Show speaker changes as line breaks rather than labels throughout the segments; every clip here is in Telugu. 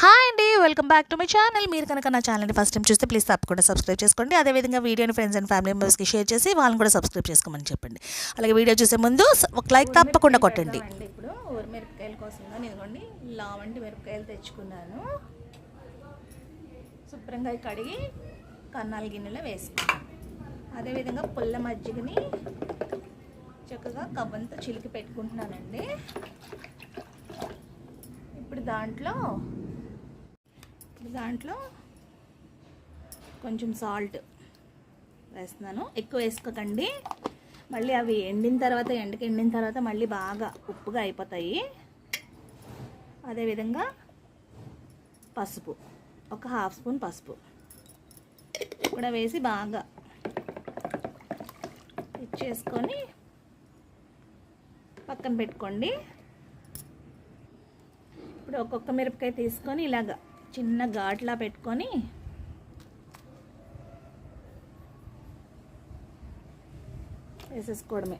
హాయ్ అండి welcome back to my channel. మీరు కనుక నా ఛానల్ని ఫస్ట్ టైం చూస్తే ప్లీజ్ తప్పకుండా సబ్స్క్రైబ్ చేసుకోండి. అదేవిధంగా వీడియోని ఫ్రెండ్స్ అండ్ ఫ్యామిలీ మెంబర్స్కి షేర్ చేసి వాళ్ళని కూడా సబ్స్క్రైబ్ చేసుకోమని చెప్పండి. అలాగే వీడియో చూసే ముందు ఒక లైక్ తప్పకుండా కొట్టండి.
ఇప్పుడు ఊరి మిరపకాయల కోసం ఇదిగోండి లావంటి మిరపకాయలు తెచ్చుకున్నాను. శుభ్రంగా కడిగి కన్నాల గిన్నెలో వేసుకున్నాను అదేవిధంగా పుల్ల మజ్జిగని చక్కగా కవ్వంతో చిలికి పెట్టుకుంటున్నానండి. ఇప్పుడు దాంట్లో దాంట్లో కొంచెం సాల్ట్ వేస్తున్నాను. ఎక్కువ వేసుకోకండి. మళ్ళీ అవి ఎండిన తర్వాత ఎండకి ఎండిన తర్వాత మళ్ళీ బాగా ఉప్పుగా అయిపోతాయి. అదేవిధంగా పసుపు. ఒక హాఫ్ స్పూన్ పసుపు కూడా వేసి బాగా ఇచ్చేసుకొని పక్కన పెట్టుకోండి. ఇప్పుడు ఒక్కొక్క మిరపకాయ తీసుకొని ఇలాగా చిన్న ఘాట్లా పెట్టుకొని వేసేసుకోవడమే.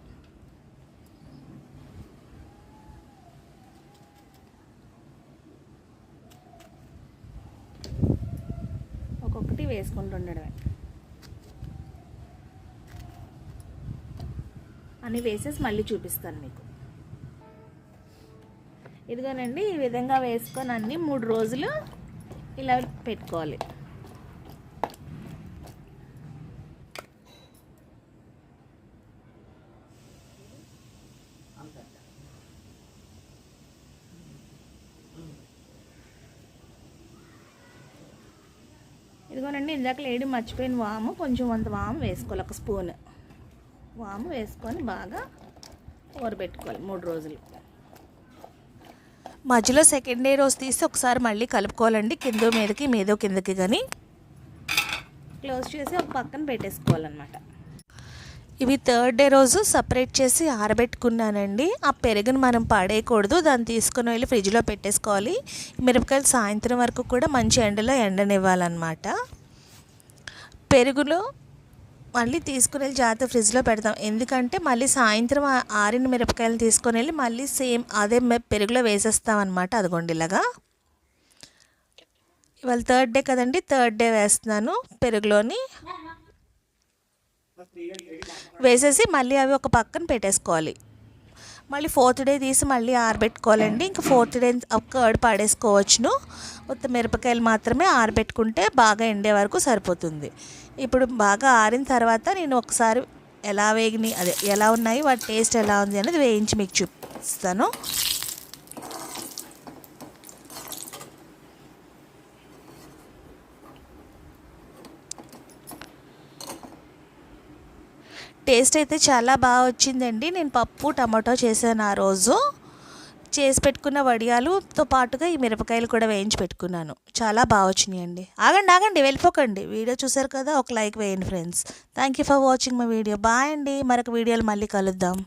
ఒక్కొక్కటి వేసుకుంటుండడమే. అని వేసేసి మళ్ళీ చూపిస్తాను మీకు. ఇదిగోనండి ఈ విధంగా వేసుకొని అన్ని మూడు రోజులు ఇలా పెట్టుకోవాలి. ఇదిగోనండి ఇందాక లేడి మర్చిపోయిన వాము కొంచెం అంత వాము వేసుకోవాలి ఒక స్పూన్. వాము వేసుకొని బాగా ఊరబెట్టుకోవాలి మూడు రోజులు.
మధ్యలో సెకండ్ డే రోజు తీసి ఒకసారి మళ్ళీ కలుపుకోవాలండి. కింద మీదకి మీదో కిందకి కానీ
క్లోజ్ చేసి ఒక పక్కన పెట్టేసుకోవాలన్నమాట.
ఇవి థర్డ్ డే రోజు సపరేట్ చేసి ఆరబెట్టుకున్నానండి. ఆ పెరుగును మనం పడేయకూడదు. దాన్ని తీసుకుని వెళ్ళి ఫ్రిడ్జ్లో పెట్టేసుకోవాలి. మిరపకాయలు సాయంత్రం వరకు కూడా మంచి ఎండలో ఎండనివ్వాలన్నమాట. పెరుగులో మళ్ళీ తీసుకుని వెళ్ళి జాగ్రత్త ఫ్రిడ్జ్లో పెడతాం. ఎందుకంటే మళ్ళీ సాయంత్రం ఆరిన మిరపకాయలు తీసుకొని వెళ్ళి మళ్ళీ సేమ్ అదే పెరుగులో వేసేస్తాం అనమాట అదిగోండి ఇలాగా. ఇవాళ థర్డ్ డే కదండి థర్డ్ డే వేస్తున్నాను పెరుగులోని. వేసేసి మళ్ళీ అవి ఒక పక్కన పెట్టేసుకోవాలి. మళ్ళీ ఫోర్త్ డే తీసి మళ్ళీ ఆరబెట్టుకోవాలండి. ఇంకా ఫోర్త్ డే కర్డ్ పాడేసుకోవచ్చును. మొత్తం మిరపకాయలు మాత్రమే ఆరబెట్టుకుంటే బాగా ఎండే వరకు సరిపోతుంది. ఇప్పుడు బాగా ఆరిన తర్వాత నేను ఒకసారి ఎలా వేగినాయి అదే ఎలా ఉన్నాయి వాటి టేస్ట్ ఎలా ఉంది అనేది వేయించి మీకు చూపిస్తాను. టేస్ట్ అయితే చాలా బాగా వచ్చిందండి. నేను పప్పు టమాటో చేశాను ఆ రోజు. చేసి పెట్టుకున్న వడియాలుతో పాటుగా ఈ మిరపకాయలు కూడా వేయించి పెట్టుకున్నాను. చాలా బాగా వచ్చినాయండి. ఆగండి ఆగండి వెళ్ళిపోకండి. వీడియో చూసారు కదా ఒక లైక్ వేయండి friends. Thank you for watching my video bye అండి. మరొక వీడియోలు మళ్ళీ కలుద్దాం.